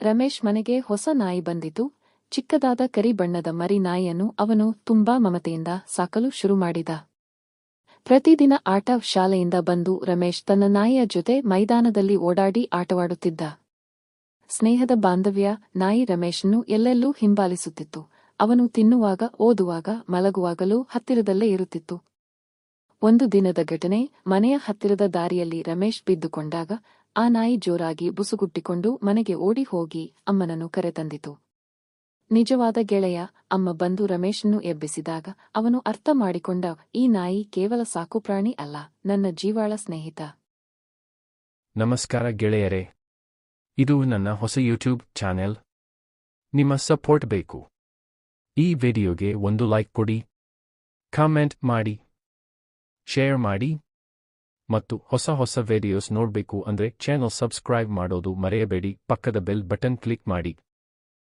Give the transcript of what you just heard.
ರಮೇಶ್ ಮನೆಗೆ ಹೊಸ ನಾಯಿ ಬಂದಿತು ಚಿಕ್ಕದಾದ ಕರಿ ಬಣ್ಣದ ಮರಿ ನಾಯಿಯನ್ನು ಅವನು ತುಂಬಾ ಮಮತೆಯಿಂದ ಸಾಕಲು ಶುರು ಮಾಡಿದ. ಪ್ರತಿದಿನ ಆಟ ಶಾಲೆಯಿಂದ ಬಂದು ರಮೇಶ್ ತನ್ನ ನಾಯಿಯ ಜೊತೆ ಮೈದಾನದಲ್ಲಿ ಓಡಾಡಿ ಆಟವಾಡುತ್ತಿದ್ದ. ಸ್ನೇಹದ ಬಾಂಧವ್ಯ, ನಾಯಿ ರಮೇಶನ್ನು ಎಲ್ಲೆಲ್ಲೂ ಹಿಂಬಾಲಿಸುತ್ತಿತ್ತು. ಅವನು ತಿನ್ನುವಾಗ, ಓದುವಾಗ, ಮಲಗುವಾಗಲೂ ಹತ್ತಿರದಲ್ಲೇ ಇರುತ್ತಿತ್ತು. ಒಂದು ದಿನದ ಘಟನೆ ಮನೆಯ ಹತ್ತಿರದ ದಾರಿಯಲ್ಲಿ ರಮೇಶ್ ಬಿದ್ದುಕೊಂಡಾಗ ಆ ನಾಯಿ ಜೋರಾಗಿ ಬುಸುಗುಟ್ಟಿಕೊಂಡು ಮನೆಗೆ ಓಡಿ ಹೋಗಿ ಅಮ್ಮನನ್ನು ಕರೆತಂದಿತು. ನಿಜವಾದ ಗೆಳೆಯ, ಅಮ್ಮ ಬಂದು ರಮೇಶನ್ನು ಎಬ್ಬಿಸಿದಾಗ ಅವನು ಅರ್ಥ ಮಾಡಿಕೊಂಡ ಈ ನಾಯಿ ಕೇವಲ ಸಾಕುಪ್ರಾಣಿ ಅಲ್ಲ, ನನ್ನ ಜೀವಾಳ ಸ್ನೇಹಿತ. ನಮಸ್ಕಾರ ಗೆಳೆಯರೇ. ಇದು ನನ್ನ ಹೊಸ ಯೂಟ್ಯೂಬ್ ಚಾನೆಲ್. ನಿಮ್ಮ ಸಪೋರ್ಟ್ ಬೇಕು. ಈ ವಿಡಿಯೋಗೆ ಒಂದು ಲೈಕ್ ಕೊಡಿ. ಕಾಮೆಂಟ್ ಮಾಡಿ. ಶೇರ್ ಮಾಡಿ ಮತ್ತು ಹೊಸ ಹೊಸ ವಿಡಿಯೋಸ್ ನೋಡ್ಬೇಕು ಅಂದ್ರೆ ಚಾನಲ್ ಸಬ್ಸ್ಕ್ರೈಬ್ ಮಾಡೋದು ಮರೆಯಬೇಡಿ. ಪಕ್ಕದ ಬೆಲ್ ಬಟನ್ ಕ್ಲಿಕ್ ಮಾಡಿ.